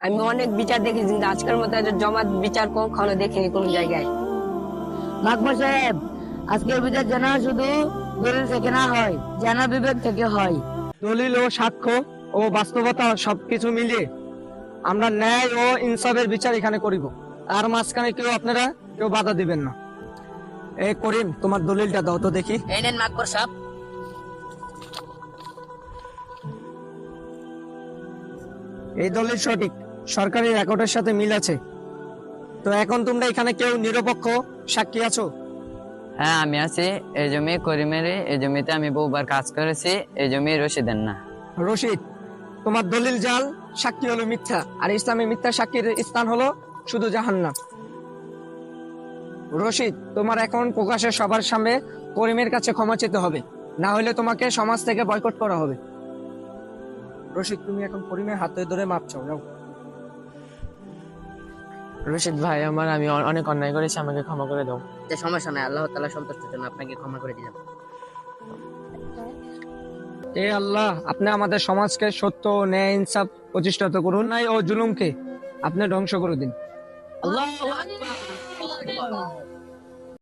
আমি অনেক বিচার দেখেছি কিন্তু আজকের মতো জমাত বিচার কখনো দেখিনি কোন জায়গায়। সাহেব আজকের বিচার যেন শুধু দলিল থেকে না হয় জানা বিবেক থেকে হয়। দলিল ও সাক্ষ্য ও বাস্তবতা সবকিছু মিলিয়ে আমরা ন্যায় ও ইনসাফের বিচার এখানে করিব। আর মাঝখানে কেউ আপনারা কেউ বাধা দিবেন না। এ করিম তোমার দলিলটা দাও তো দেখি। এই নেন মাকবর সাহেব। এই দলিল সঠিক। সরকারি রেকর্ডের সাথে মিল আছে। তো এখন তোমরা এখানে কেউ নিরপেক্ষ সাক্ষী আছো? হ্যাঁ আমি আছি। এই জমি করিমের এই জমিতে আমি বহুবার কাজ করেছি। এই জমি রশিদের না। রশিদ তোমার দলিল জাল সাক্ষী হলো মিথ্যা। আর ইসলামী মিথ্যা সাক্ষীর স্থান হলো শুধু জাহান্নাম। রশিদ তোমার এখন প্রকাশের সবার সামনে করিমের কাছে ক্ষমা চেতে হবে। না হলে তোমাকে সমাজ থেকে বয়কট করা হবে। রশিদ তুমি এখন করিমের হাতে ধরে মাপ চাও যাও। রশিদ ভাই আমার আমি অনেক অন্যায় করেছি আমাকে ক্ষমা করে দাও। যে সমস্যা নাই আল্লাহ তাআলা সন্তুষ্টের জন্য আপনাকে ক্ষমা করে দিলাম এ আল্লাহ আপনি আমাদের সমাজকে সত্য ন্যায় ইনসাফ প্রতিষ্ঠিত করুন। নাই ও জুলুমকে আপনি ধ্বংস করে দিন। আল্লাহ